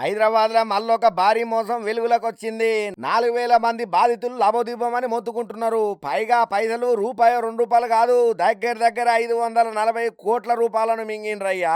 హైదరాబాద్లో మళ్ళొక భారీ మోసం వెలుగులోకి వచ్చింది నాలుగు వేల మంది బాధితులు లాభోదీపమని మొత్తుకుంటున్నారు. పైగా పైసలు రూపాయి రెండు రూపాయలు కాదు. దగ్గర దగ్గర ఐదు వందల నలభై కోట్ల రూపాయలను మింగిండ్రయ్యా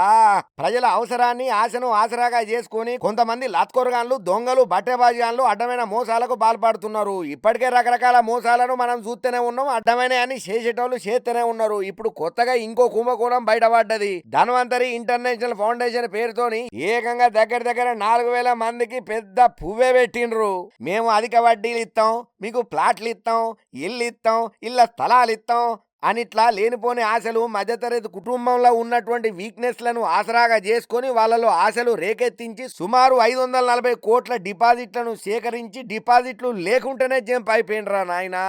ప్రజల అవసరాన్ని ఆశను ఆసరాగా చేసుకుని కొంతమంది లత్కొరగాన్లు దొంగలు బట్టెబాజిగాన్లు అడ్డమైన మోసాలకు పాల్పడుతున్నారు. ఇప్పటికే రకరకాల మోసాలను మనం చూస్తూనే ఉన్నాం. అడ్డమైన అని చేసేటోళ్ళు చేస్తూనే ఉన్నారు. ఇప్పుడు కొత్తగా ఇంకో కుంభకోణం బయటపడ్డది. ధన్వంతరి ఇంటర్నేషనల్ ఫౌండేషన్ పేరుతోని ఏకంగా దగ్గర దగ్గర నాలుగు వేల మందికి పెద్ద పువ్వే పెట్టిండ్రు. మేము అధిక వడ్డీలు ఇస్తాం మీకు ప్లాట్లు ఇస్తాం ఇల్లు ఇస్తాం ఇళ్ళ స్థలాలు ఇస్తాం అనిట్లా లేనిపోని ఆశలు మధ్యతరగతి కుటుంబంలో ఉన్నటువంటి వీక్నెస్లను ఆసరాగా చేసుకొని వాళ్ళలో ఆశలు రేకెత్తించి సుమారు ఐదు వందల నలభై కోట్ల డిపాజిట్లను సేకరించి డిపాజిట్లు లేకుంటేనే జంప్ అయిపోయినరా నాయనా.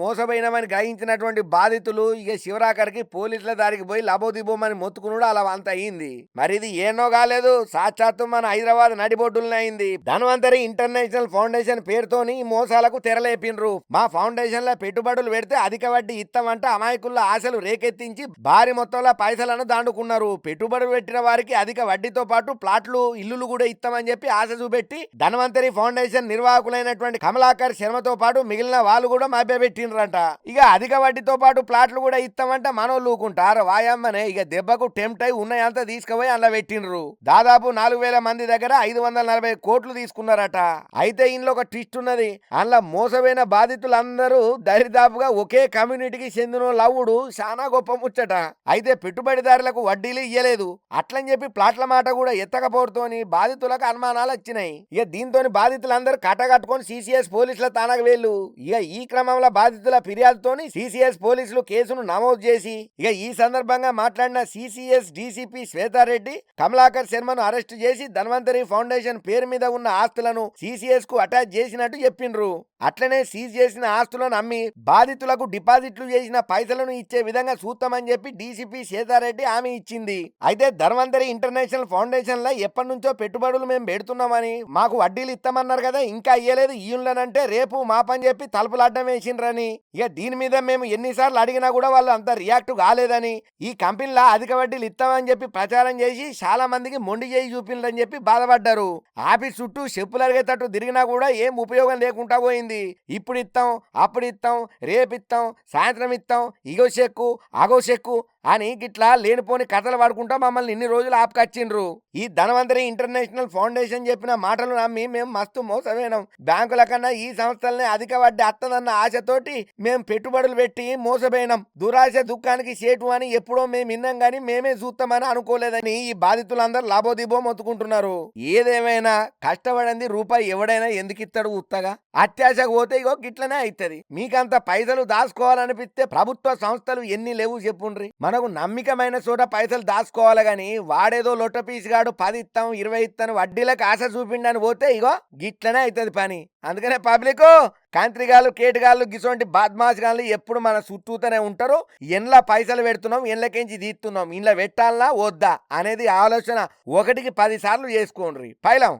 మోసపోయినామని గ్రహించినటువంటి బాధితులు ఇక శివరాకర్కి పోలీసుల దారికి పోయి లబోదిబోమని మొత్తుకునుడు అలా అంత అయింది. మరి ఇది ఏనో కాలేదు సాక్షాత్తు మన హైదరాబాద్ నడిబొడ్డులనే అయింది. ధన్వంతరి ఇంటర్నేషనల్ ఫౌండేషన్ పేరుతోని ఈ మోసాలకు తెరలేపిండ్రు. మా ఫౌండేషన్లో పెట్టుబడులు పెడితే అధిక వడ్డీ ఇస్తామంటే నాయకుల ఆశలు రేకెత్తించి భారీ మొత్తంలో పైసలను దాండుకున్నారు. పెట్టుబడులు పెట్టిన వారికి అధిక వడ్డీతో పాటు ప్లాట్లు ఇల్లులు కూడా ఇస్తామని చెప్పి ఆశ చూపెట్టి ధనవంతరి ఫౌండేషన్ నిర్వాహకులైనటువంటి కమలాకర్ శర్మతో పాటు మిగిలిన వాళ్ళు కూడా మభ్యపెట్టినరంట ఇక అధిక వడ్డీతో పాటు ప్లాట్లు కూడా ఇస్తామంటే మనోళ్ళు ఊకుంటారు వాయమ్మనే ఇక దెబ్బకు టెంప్ట్ అయి ఉన్నాయంతా తీసుకుపోయి అందులో పెట్టిండ్రు. దాదాపు నాలుగు వేల మంది దగ్గర ఐదు వందల నలభై కోట్లు తీసుకున్నారట. అయితే ఇందులో ఒక ట్విస్ట్ ఉన్నది. అందులో మోసమైన బాధితులందరూ దరిదాపుగా ఒకే కమ్యూనిటీకి చెందిన లవ్వుడు చాలా గొప్ప ముచ్చట. అయితే పెట్టుబడిదారులకు వడ్డీలు ఇయ్యలేదు. అట్లని చెప్పి ప్లాట్ల మాట కూడా ఎత్తకపోతోని బాధితులకు అనుమానాలు వచ్చినాయి. ఇక దీంతో బాధితులందరూ కట్టగట్టుకొని సిసిఎస్ పోలీసుల తానకు వెళ్ళు. ఇక ఈ క్రమంలో బాధితుల ఫిర్యాదుతోని సిసిఎస్ పోలీసులు కేసును నమోదు చేసి ఇక ఈ సందర్భంగా మాట్లాడిన సిసిఎస్ డీసీపీ శ్వేతారెడ్డి కమలాకర్ శర్మను అరెస్టు చేసి ధన్వంతరి ఫౌండేషన్ పేరు మీద ఉన్న ఆస్తులను సిసిఎస్కు అటాచ్ చేసినట్టు చెప్పిండ్రు. అట్లనే సీజ్ చేసిన ఆస్తులను అమ్మి బాధితులకు డిపాజిట్లు చేసిన పైసలను ఇచ్చే విధంగా చూస్తామని చెప్పి డీసీపీ సీతారెడ్డి హామీ ఇచ్చింది. అయితే ధర్మంతరి ఇంటర్నేషనల్ ఫౌండేషన్లో ఎప్పటి నుంచో పెట్టుబడులు మేము పెడుతున్నామని మాకు వడ్డీలు ఇస్తామన్నారు కదా ఇంకా అయ్యలేదు ఇయ్యుండనంటే రేపు మా పని చెప్పి తలుపులాడ్డం వేసిండ్రని. ఇక దీని మీద మేము ఎన్నిసార్లు అడిగినా కూడా వాళ్ళు అంత రియాక్ట్ కాలేదని. ఈ కంపెనీలో అధిక వడ్డీలు ఇస్తామని చెప్పి ప్రచారం చేసి చాలా మందికి మొండి చేయి చూపిండ్రని చెప్పి బాధపడ్డారు. ఆఫీస్ చుట్టూ చెప్పులు అరిగేటట్టు తిరిగినా కూడా ఏం ఉపయోగం లేకుండా పోయింది. ఇప్పుడు ఇస్తాం అప్పుడు ఇస్తాం రేపు ఇస్తాం సాయంత్రం ఇస్తాం ఇగో చెక్కు అగో చెక్కు అని గిట్లా లేనిపోని కథలు పడుకుంటా మమ్మల్ని ఇన్ని రోజులు ఆపుకొచ్చిండ్రు. ఈ ధనవంతరి ఇంటర్నేషనల్ ఫౌండేషన్ చెప్పిన మాటలు నమ్మి మేము మస్తు మోసమేనాం బ్యాంకుల కన్నా ఈ సంస్థలనే అధిక వడ్డీ అత్తదన్న ఆశతోటి మేము పెట్టుబడులు పెట్టి మోసపోయినాం. దురాశ దుఃఖానికి సేటు అని ఎప్పుడో మేము విన్నాం గాని మేమే చూస్తామని అనుకోలేదని ఈ బాధితులందరూ లాభోదిబో మొత్తుకుంటున్నారు. ఏదేమైనా కష్టపడింది రూపాయి ఎవడైనా ఎందుకు ఇస్తాడు ఉత్తగా? అత్యాశకు పోతే ఇగో గిట్లనే అవుతుంది మీకంత పైసలు దాచుకోవాలనిపిస్తే ప్రభుత్వ సంస్థలు ఎన్ని లేవు చెప్పుండ్రి. మనకు నమ్మికమైన చోట పైసలు దాచుకోవాలి గాని వాడేదో లొట్ట పీసుగాడు పది ఇస్తాం ఇరవై ఇస్తాను వడ్డీలకు ఆశ చూపిండని పోతే ఇగో గిట్లనే అవుతుంది పని. అందుకనే పబ్లిక్ కాంత్రిగాళ్ళు కేటుగాళ్ళు గిసోంటి బాద్మాసుగాళ్ళు ఎప్పుడు మన చుట్టూతోనే ఉంటారు. ఎండ్ల పైసలు పెడుతున్నాం ఎండ్లకెంచి తీస్తున్నాం ఇంట్లో పెట్టాలనా వద్దా అనేది ఆలోచన ఒకటికి పది సార్లు చేసుకోండ్రి. పైలం.